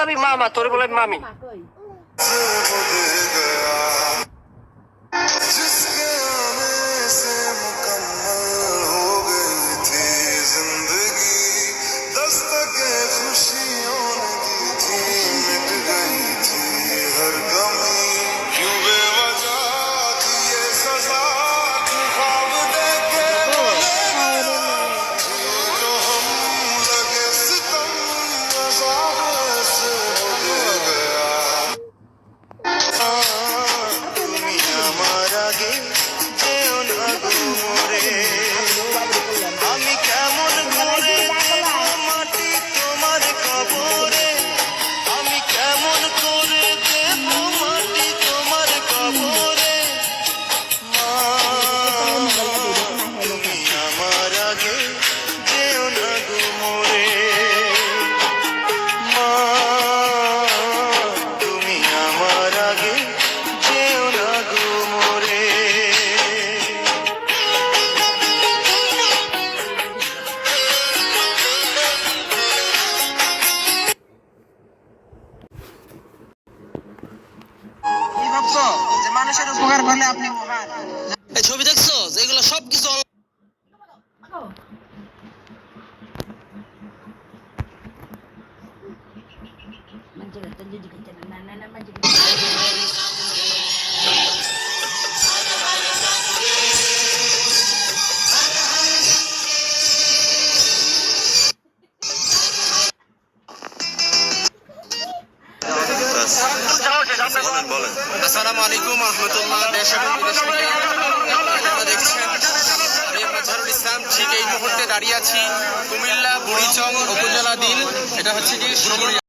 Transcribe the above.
বলাবি মামা তোরে বলাবি মামি। আগে যেও না গো। ভাবছ যে মানুষের উপকার করলে আপনি মহান এই ছবি দেখছ? যেগুলো সব কিছু বলেন বলেন। আসসালামু আলাইকুম, রহমতুল্লাহ, দেশ এবং বিদেশ আপনারা দেখছেন, আমি মাজহারুল ইসলাম, ঠিক এই মুহূর্তে দাঁড়িয়ে আছি কুমিল্লা, বুড়িচং উপজেলা দিন। এটা হচ্ছে কি